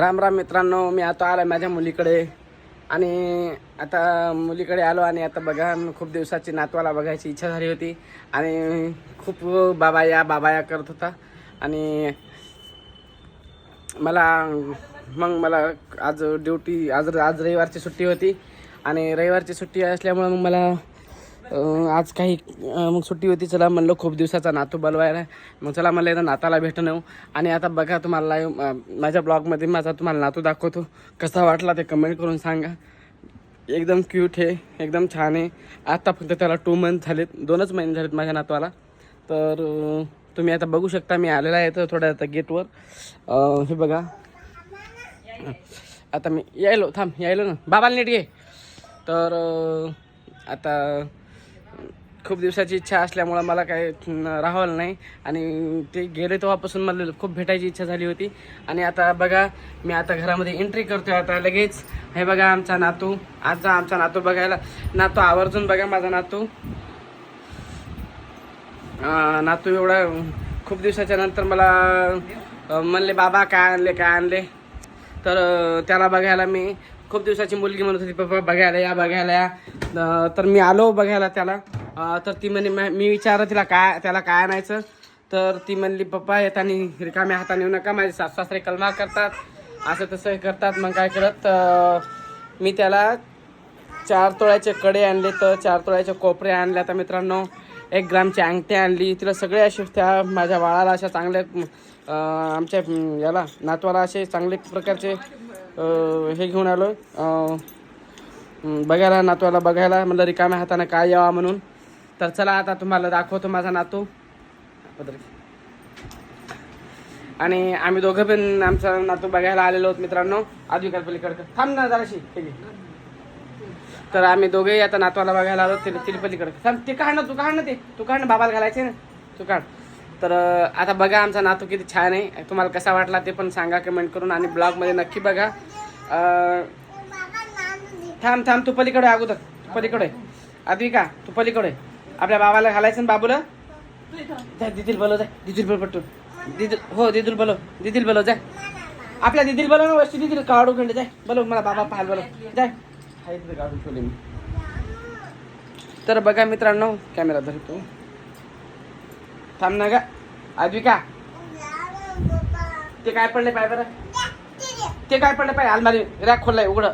राम राम मित्रांनो मी आता आलो माझ्या मुलीकडे. आणि आता मुलीकडे आलो आणि आता बघा खूप दिवसाची नातवाला बघायची इच्छा झाली होती. आणि खूप बाबा या बाबा या करत होता. आणि मला मग मला आज ड्युटी आज आज रविवारची सुट्टी होती. आणि रविवारची सुट्टी असल्यामुळं मग मला आज काही मग सुट्टी होती चला म्हणलं खूप दिवसाचा नातू बलवायला मग चला म्हणलं एकदा नाताला भेटणं आणि आता बघा तुम्हाला माझ्या ब्लॉगमध्ये माझा तुम्हाला नातू दाखवतो. कसा वाटला ते कमेंट करून सांगा. एकदम क्यूट आहे एकदम छान आहे. आत्ता फक्त त्याला टू मंथ झालेत दोनच महिने झालेत माझ्या नातवाला. तर तुम्ही आता बघू शकता मी आलेला आहे तर थोड्या आता गेटवर हे बघा. आता मी यायलो थांब यायलो ना. बाबाला नीट घे. तर आता खूप दिवसाची इच्छा असल्यामुळं मला काय राहावलं नाही. आणि ते गेले तेव्हापासून मला खूप भेटायची इच्छा झाली होती. आणि आता बघा मी आता घरामध्ये एंट्री करतोय आता लगेच. हे बघा आमचा नातू. आजचा आमचा नातू बघायला. नातू आवर्जून बघा माझा नातू. नातू एवढा खूप दिवसाच्या नंतर मला म्हणले बाबा काय आणले काय आणले? तर त्याला बघायला मी खूप दिवसाची मुलगी म्हणत होती पप्पा बघायला या बघायला या. तर मी आलो बघायला त्याला. तर ती म्हणे "मी- मी विचारलं तिला काय त्याला काय आणायचं? तर ती म्हणली पप्पा येताना रिकाम्या हाताने येऊ नका माझे सासरे कलमा करतात असं तसं करतात मग काय करत मी त्याला चार तोळ्याचे कडे आणले तर चार तोळ्याचे कोपरे आणले. आता मित्रांनो एक ग्रामची अंगठी आणली. तिला सगळे असे त्या माझ्या बाळाला अशा चांगल्या आमच्या याला नातवाला असे चांगले प्रकारचे हे घेऊन आलो. बघायला नातवाला बघायला. म्हणलं रिकाम्या हाताने काय यावा म्हणून. तर चला आता तुम्हाला दाखवतो माझा नातू. आणि आम्ही दोघं पण आमचा नातू बघायला आलेलो आहोत मित्रांनो. आधी पलीकडे थांब ना जराशी. हे तर आम्ही दोघेही आता नातवाला बघायला आलो तिला तिला थांब ते काढ ना तू काढ ना ते. तू काढ ना बाबाला घालायचे ना. तू काढ. तर आता बघा आमचा नातू किती छान आहे. तुम्हाला कसा वाटला ते पण सांगा कमेंट करून. आणि ब्लॉगमध्ये नक्की बघा. थांब थांब तू पलीकडे अगोदर तू पलीकडे आद्विका तू पलीकडे आपल्या बाबाला घालायचं ना बाबूला? जा दिदील बोलव जाय दिदील बोल पटू दिदील हो दिदील बोलव. दिदील बोलव जाय आपल्या दिदील बोलव ना वरची दिदील काढू खंड जाय बोलव मला बाबा पाहायला बोलव. जाय ठेवले मी तर बघा मित्रांनो कॅमेरा धरतो. थांब ना गा. का? ते काय पडले पाय बरं? ते काय पडले पाय अलमारी रॅक खोललाय उघड.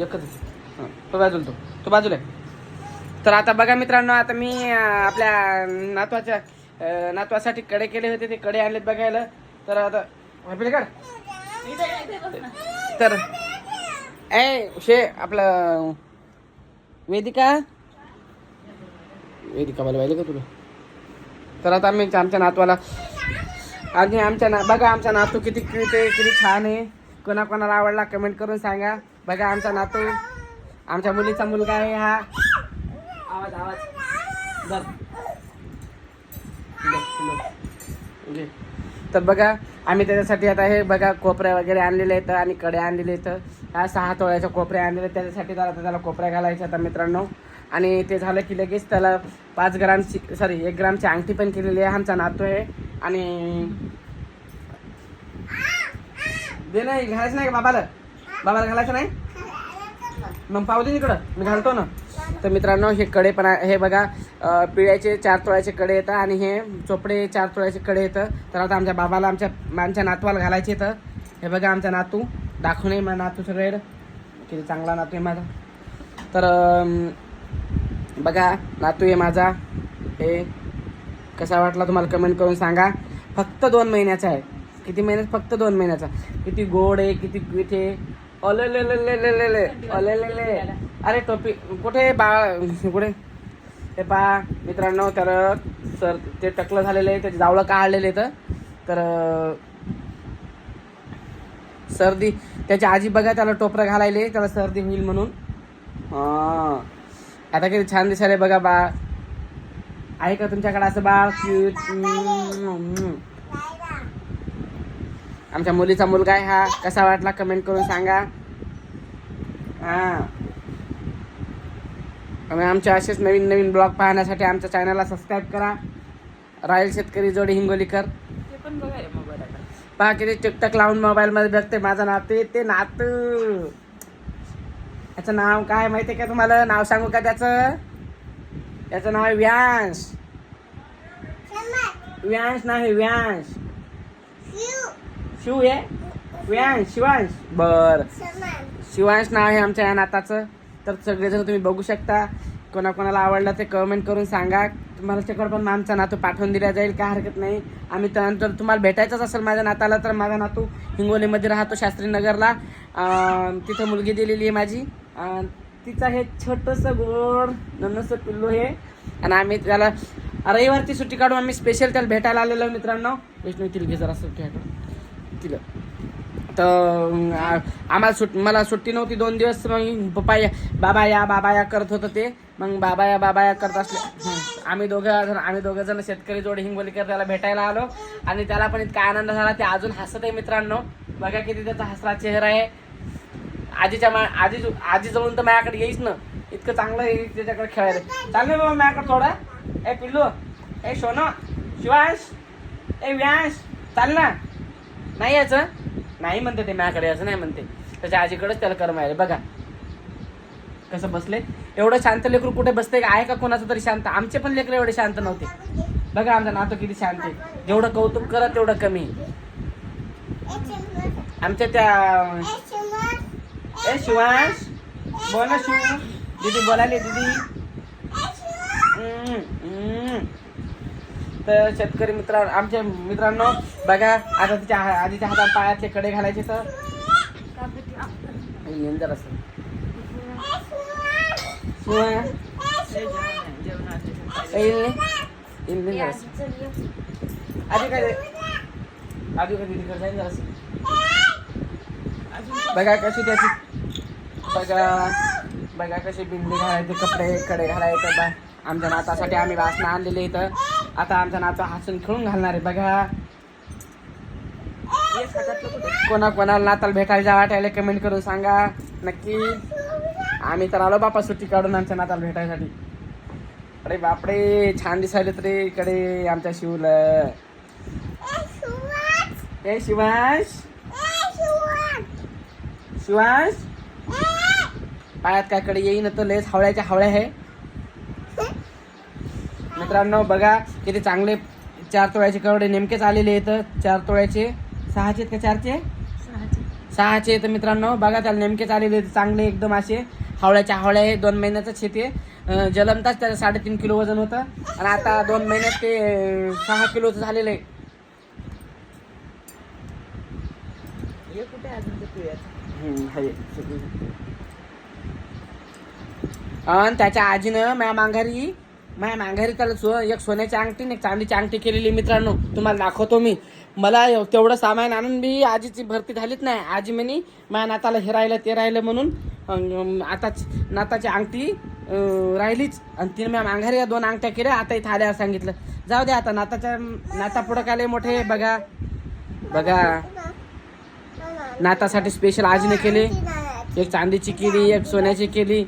एकच. तो बाजूला तो. तो बाजूला आहे. तर आता बघा मित्रांनो आता मी आपल्या नातवाच्या नातवासाठी कडे केले होते ते कडे आणलेत बघायला. तर आता काढ. तर ए शे आपलं वेदिका. वेदिका मला पाहिलं का तुला? तर आता आम्ही आमच्या नातवाला आणि आमच्या ना बघा आमचा नातू किती क्यूट आहे किती छान आहे. कोणाकोणाला आवडला कमेंट करून सांगा. बघा आमचा नातू. आमच्या मुलीचा मुलगा आहे हा. आवाज आवाज. धर. तर बघा आम्ही त्याच्यासाठी आता हे बघा कोपऱ्या वगैरे आणलेले आहेत आणि कडे आणलेले आहेत. हा सहा तोळ्याच्या कोपऱ्या आणलेले आहेत. त्याच्यासाठी त्याला त्याला कोपऱ्या घालायच्या आता मित्रांनो. आणि ते झालं की लगेच त्याला पाच ग्रामची सॉरी एक ग्रामची अंगठी पण केलेली आहे. आमचा नातू आहे. आणि दे नाही घालायचं नाही का बाबाला? बाबाला घालायचं नाही? मग पाहू दे इकडं मी घालतो ना. तर मित्रांनो हे कडे पण आहे- हे बघा पिळ्याचे चार तोळ्याचे कडे येतं आणि हे चोपडे चार तोळ्याचे कडे येतं. तर आता आमच्या बाबाला आमच्या आमच्या नातवाला घालायचे येतं. हे बघा आमचा नातू. दाखवून आहे माझा नातू सगळे किती चांगला नातू आहे माझा. तर बघा नातू आहे माझा. हे कसा वाटला तुम्हाला कमेंट करून सांगा. फक्त दोन महिन्याचा आहे. किती महिन्यात फक्त दोन महिन्याचा. किती गोड आहे किती क्विट आहे. ले ले अरे टोपी. कुठे आहे बाळ? कुठे? हे पा. मित्रांनो तर सर ते टकलं झालेलं आहे. त्याचे जावळं काढलेले तर तर सर्दी. त्याची आजी बघा त्याला टोपरं घालायले. त्याला सर्दी होईल म्हणून. हा. आता किती छान दिसायला बघा बाळ आहे का तुमच्याकडे असं बाळ क्यूट आमच्या मुलीचा मुलगा आहे हा. कसा वाटला कमेंट करून सांगा. हा. आमच्या असेच नवीन नवीन ब्लॉग पाहण्यासाठी आमच्या चॅनलला सबस्क्राईब करा. रायल शेतकरी जोडी हिंगोलीकर. पहा किती टिकटक लावून मोबाईल मध्ये बघते माझं नातू आहे, ते नातू. याचं नाव काय माहितीये का तुम्हाला? नाव सांगू का त्याचं? याचं नाव आहे व्यांस. व्यांश नाव आहे व्यांश शिव आहे व्यांश शिवांश. बर. शिवांश नाव आहे आमच्या या नाताचं. तर सगळेजण तुम्ही बघू शकता. कोणाकोणाला आवडलं ते कमेंट करून सांगा. तुम्हाला त्याच्याकडे पण आमचा नातू पाठवून दिला जाईल काय हरकत नाही. आम्ही त्यानंतर तुम्हाला भेटायचंच असेल माझ्या नाताला तर माझा नातू हिंगोलीमध्ये राहतो शास्त्रीनगरला. तिथं मुलगी दिलेली आहे माझी. तिचं हे छोटंसं गोड नन्नसं पिल्लू हे. आणि आम्ही त्याला रविवारची सुट्टी काढून आम्ही स्पेशल त्याला भेटायला आलेलो मित्रांनो. वैष्णवी तिला घे जरा सुट्टी तिला. तर आम्हाला सुट मला सुट्टी नव्हती दोन दिवस मग पप्पा या बाबा या बाबा या करत होतं ते. मग बाबा या बाबा या करत असले. आम्ही दोघं जण आम्ही दोघं जण शेतकरी जोड हिंगोलीकर त्याला भेटायला आलो. आणि त्याला पण इतका आनंद झाला ते अजून हसत आहे मित्रांनो. बघा किती त्याचा हसरा चेहरा आहे. आजीच्या मा आजी आजी जवळून तर माझ्याकडे येईच ना. इतकं चांगलं येईल त्याच्याकडे खेळायला. चाल बाबा माझ्याकडे थोडा. ए पिल्लू. ए सोनो. शिवांश. ए व्यांश. चाल ना. नाही यायचं. नाही म्हणते ते माझ्याकडे असं नाही म्हणते. त्याच्या आजीकडेच त्याला कर्म आहे. बघा. कसं बसले. एवढं शांत लेकरू कुठे बसते आहे का कोणाचं तरी शांत? आमचे पण लेकरं एवढे शांत नव्हते. बघा आमचा नातो किती शांत आहे. जेवढं कौतुक करत तेवढं कमी आमच्या त्या ए शिवांश बोल ना शिव दीदी बोलाले दीदी तर शेतकरी मित्र आमच्या मित्रांनो बघा आता तिच्या हा- आधीच्या हातात पायातले कडे घालायचे तर येईन जरा असं. शिवा, येईल नाही? येईल नाही आधी काय आधी काय दीदीकडे जाईन जरा असं. बघा कशी त्याची बघा. बघा कशी बिंदी घालायचे कपडे कडे घालायचे. बा आमच्या नातासाठी आम्ही वासना आणलेले इथं. आता आमचा नातू हसून खेळून घालणार आहे. बघा. कोणा कोणाला नाताला भेटायला वाटायला कमेंट करून सांगा. नक्की. आम्ही तर आलो बापा सुट्टी काढून आमच्या नाताला भेटायसाठी. अरे बापरे छान दिसायले तरी इकडे आमच्या शिवला. ए शिवांश शिवांश पायात काय कडे येईन तर लयच हावळ्याच्या हावळ्या आहे मित्रांनो बघा किती चांगले चार तोळ्याचे कवडे नेमकेच आलेले आहेत. चार तोळ्याचे सहाचे आहेत का चारचे? सहाचे. आहेत मित्रांनो. बघा त्याला नेमकेच आलेले आहेत. चांगले एकदम असे हावळ्याच्या हावळ्या आहे दोन महिन्याचं शेती आहे. जलमताच त्याचं साडेतीन किलो वजन होतं. आणि आता दोन महिन्यात ते सहा किलोचं झालेलं आहे. हम्म, हाय. आणि त्याच्या आजीनं माझ्या माघारी माझ्या माघारी त्याला सो एक सोन्याची अंगठी आणि एक चांदीची अंगठी केलेली मित्रांनो. तुम्हाला दाखवतो मी. मला तेवढं सामान आणून बी आजीची भरती झालीच नाही. आजी म्हणे माझ्या नाताला हे राहिलं ते राहिलं म्हणून आता नाताची अंगठी राहिलीच. आणि तिने माझ्या माघारी या दोन अंगठ्या केल्या आता इथं आल्या सांगितलं. जाऊ दे आता नाताच्या नाता पुढं काय लय मोठे बघा. बघा. नातासाठी स्पेशल आजीने केले. एक चांदीची केली एक सोन्याची केली.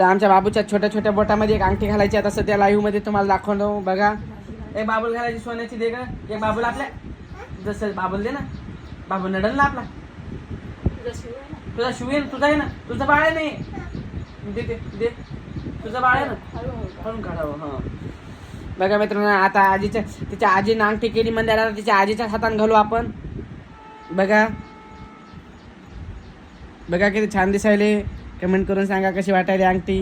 तर आमच्या बाबूच्या छोट्या छोट्या बोटामध्ये एक अंगठी घालायची आता सध्या लाईव्हमध्ये तुम्हाला दाखवलो बघा. एक बाबूल घालायची सोन्याची दे ग. एक बाबूल आपल्या जसं बाबूल दे ना. बाबू नडल ना आपला. तुझा शिवेल तुझा आहे ना? तुझं बाळ आहे नाही दे दे तुझं बाळ आहे ना? काढावं हा बघा मित्रांनो आता आजीच्या तिच्या आजीने अंगठी केली म्हणजे आता तिच्या आजीच्या हातात घालू आपण. बघा. बघा किती छान दिसायले. कमेंट करून सांगा कशी वाटायली अंगठी.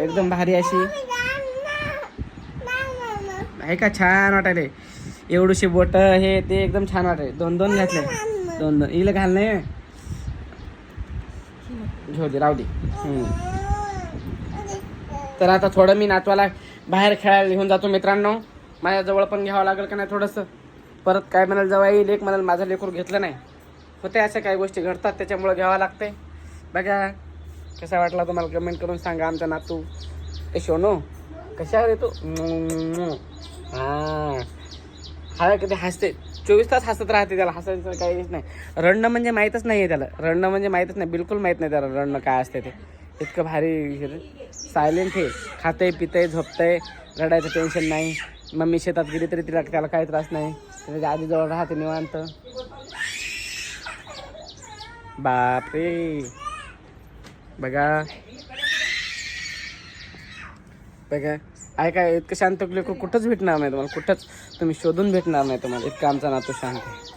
एकदम भारी अशी. आहे का छान वाटायले. एवढीशी बोट हे ते एकदम छान वाटायले. दोन दोन घातले. दोन दोन. इला घाल नाही घेऊ दे राहू दे. तर आता थोडं मी नातवाला बाहेर खेळायला घेऊन जातो मित्रांनो. माझ्याजवळ पण घ्यावं लागेल का नाही थोडंसं. परत काय म्हणाल जवळ येईल एक म्हणाल माझं लेकरू घेतलं नाही. होते अशा काही गोष्टी घडतात त्याच्यामुळे घ्यावं लागते. बघा कसा वाटला तुम्हाला कमेंट करून सांगा आमचा नातू. ए शोनो कशा रे हां. हा कधी हसते. चोवीस तास हसत राहते त्याला. हसायचं काहीच नाही. रडणं म्हणजे माहीतच नाही आहे त्याला. रडणं म्हणजे माहीतच नाही. बिलकुल माहीत नाही त्याला रडणं काय असते ते. इतकं भारी सायलेंट आहे. खातंय पितंय झोपतंय. रडायचं टेन्शन नाही. मम्मी शेतात गेली तरी तिला त्याला काही त्रास नाही. त्याच्या आजीजवळ राहते निवांत. बापरे. बघा. बघा. ऐका इतकं शांत कुठंच भेटणार नाही तुम्हाला. कुठंच तुम्ही शोधून भेटणार नाही तुम्हाला. इतकं आमचा नातू शांत आहे.